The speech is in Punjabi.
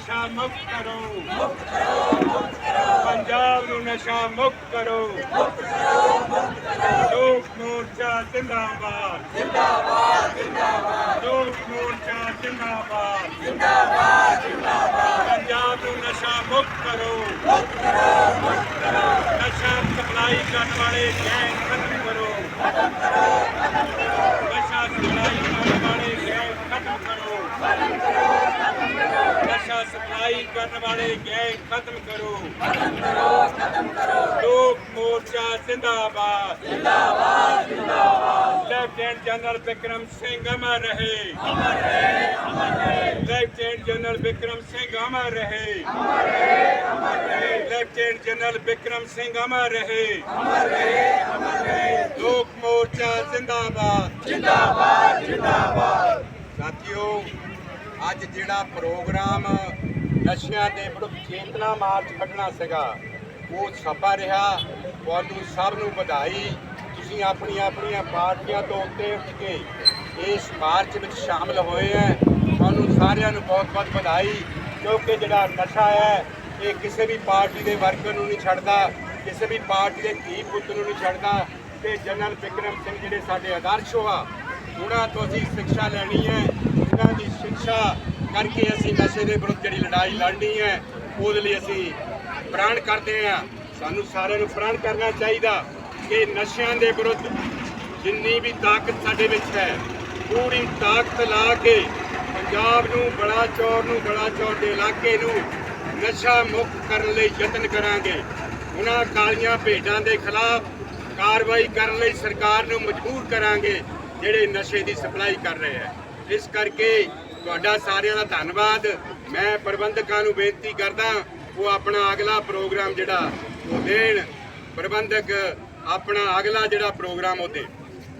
ਨਸ਼ਾ ਮੁਕਤ ਕਰੋ। ਮੁਕਤ ਕਰੋ ਮੁਕਤ ਕਰੋ ਪੰਜਾਬ ਨੂੰ ਨਸ਼ਾ ਮੁਕਤ ਕਰੋ। ਮੁਕਤ ਕਰੋ ਮੁਕਤ ਕਰੋ ਲੋਕ ਮੋਰਚਾ ਜਿੰਦਾਬਾਦ। ਜਿੰਦਾਬਾਦ ਜਿੰਦਾਬਾਦ ਲੋਕ ਮੋਰਚਾ ਜਿੰਦਾਬਾਦ। ਜਿੰਦਾਬਾਦ ਜਿੰਦਾਬਾਦ ਪੰਜਾਬ ਨੂੰ ਨਸ਼ਾ ਮੁਕਤ ਕਰੋ। ਮੁਕਤ ਕਰੋ ਮੁਕਤ ਕਰੋ ਨਸ਼ਾ ਸਪਲਾਈ ਕਰਨ ਵਾਲੇ ਗੈਂਗ ਖਤਮ ਕਰੋ। ਖਤਮ ਕਰੋ ਖਤਮ ਕਰੋ ਨਸ਼ਾ ਸਪਲਾਈ ਕਰਨ ਵਾਲੇ ਗੈਂਗ ਖਤਮ ਕਰੋ ਖਤਮ ਕਰੋ। ਸਪਲਾਈ ਕਰਨ ਵਾਲੇ ਗੈਂਗ ਖਤਮ ਕਰੋ। ਖਤਮ ਕਰੋ ਖਤਮ ਕਰੋ। ਲੋਕ ਮੋਰਚਾ ਜ਼ਿੰਦਾਬਾਦ। ਜ਼ਿੰਦਾਬਾਦ ਜ਼ਿੰਦਾਬਾਦ। ਲੈਫਟੀਨੈਂਟ ਜਨਰਲ ਵਿਕਰਮ ਸਿੰਘ ਅਮਰ ਰਹੇ। ਅਮਰ ਰਹੇ ਅਮਰ ਰਹੇ। ਲੈਫਟੀਨੈਂਟ ਜਨਰਲ ਵਿਕਰਮ ਸਿੰਘ ਅਮਰ ਰਹੇ। ਅਮਰ ਰਹੇ ਅਮਰ ਰਹੇ। ਲੈਫਟੀਨੈਂਟ ਜਨਰਲ ਵਿਕਰਮ ਸਿੰਘ ਅਮਰ ਰਹੇ। ਅਮਰ ਰਹੇ ਅਮਰ ਰਹੇ। ਲੋਕ ਮੋਰਚਾ ਜ਼ਿੰਦਾਬਾਦ ਜ਼ਿੰਦਾਬਾਦ। ਜ਼ਿੰਦਾਬਾਦ। ਅੱਜ ਜਿਹੜਾ ਪ੍ਰੋਗਰਾਮ ਨਸ਼ਿਆਂ ਦੇ ਵਿਰੁੱਧ ਚੇਤਨਾ ਮਾਰਚ ਕੱਢਣਾ ਸੀਗਾ, ਉਹ ਸਫਲ ਰਿਹਾ। ਤੁਹਾਨੂੰ ਸਭ ਨੂੰ ਵਧਾਈ। ਤੁਸੀਂ ਆਪਣੀਆਂ ਆਪਣੀਆਂ ਪਾਰਟੀਆਂ ਤੋਂ ਉੱਤੇ ਉੱਠ ਕੇ ਇਸ ਮਾਰਚ ਵਿੱਚ ਸ਼ਾਮਲ ਹੋਏ ਹੈ ਤੁਹਾਨੂੰ ਸਾਰਿਆਂ ਨੂੰ ਬਹੁਤ ਬਹੁਤ ਵਧਾਈ, ਕਿਉਂਕਿ ਜਿਹੜਾ ਨਸ਼ਾ ਹੈ ਇਹ ਕਿਸੇ ਵੀ ਪਾਰਟੀ ਦੇ ਵਰਕਰ ਨੂੰ ਨਹੀਂ ਛੱਡਦਾ, ਕਿਸੇ ਵੀ ਪਾਰਟੀ ਦੇ ਧੀ ਪੁੱਤ ਨੂੰ ਨਹੀਂ ਛੱਡਦਾ। ਤੇ ਜਨਰਲ ਵਿਕਰਮ ਸਿੰਘ ਜਿਹੜੇ ਸਾਡੇ ਆਦਰਸ਼ ਹੋਆ ਉਹਨਾਂ ਤੋਂ ਅਸੀਂ ਸਿੱਖਿਆ ਲੈਣੀ ਹੈ ਉਹਨਾਂ ਦੀ ਸਿੱਖਿਆ ਕਰਕੇ ਅਸੀਂ ਨਸ਼ੇ ਦੇ ਵਿਰੁੱਧ ਜਿਹੜੀ ਲੜਾਈ ਲੜਨੀ ਹੈ, ਉਹਦੇ ਲਈ ਅਸੀਂ ਪ੍ਰਣ ਕਰਦੇ ਹਾਂ। ਸਾਨੂੰ ਸਾਰਿਆਂ ਨੂੰ ਪ੍ਰਣ ਕਰਨਾ ਚਾਹੀਦਾ ਕਿ ਨਸ਼ਿਆਂ ਦੇ ਵਿਰੁੱਧ ਜਿੰਨੀ ਵੀ ਤਾਕਤ ਸਾਡੇ ਵਿੱਚ ਹੈ, ਪੂਰੀ ਤਾਕਤ ਲਾ ਕੇ ਪੰਜਾਬ ਨੂੰ, ਬੜਾ ਚੌਰ ਨੂੰ, ਬੜਾ ਚੌਰ ਦੇ ਇਲਾਕੇ ਨੂੰ ਨਸ਼ਾ ਮੁਕਤ ਕਰਨ ਲਈ ਯਤਨ ਕਰਾਂਗੇ। ਉਹਨਾਂ ਕਾਲੀਆਂ ਭੇਡਾਂ ਦੇ ਖਿਲਾਫ ਕਾਰਵਾਈ ਕਰਨ ਲਈ ਸਰਕਾਰ ਨੂੰ ਮਜਬੂਰ ਕਰਾਂਗੇ, ਜਿਹੜੇ ਨਸ਼ੇ ਦੀ ਸਪਲਾਈ ਕਰ ਰਹੇ ਹੈ। ਇਸ ਕਰਕੇ ਤੁਹਾਡਾ ਸਾਰਿਆਂ ਦਾ ਧੰਨਵਾਦ। ਮੈਂ ਪ੍ਰਬੰਧਕਾਂ ਨੂੰ ਬੇਨਤੀ ਕਰਦਾ, ਉਹ ਆਪਣਾ ਅਗਲਾ ਪ੍ਰੋਗਰਾਮ ਜਿਹੜਾ ਉਹ ਦੇਣ। ਪ੍ਰਬੰਧਕ ਆਪਣਾ ਅਗਲਾ ਜਿਹੜਾ ਪ੍ਰੋਗਰਾਮ ਉਹ ਦੇਣ।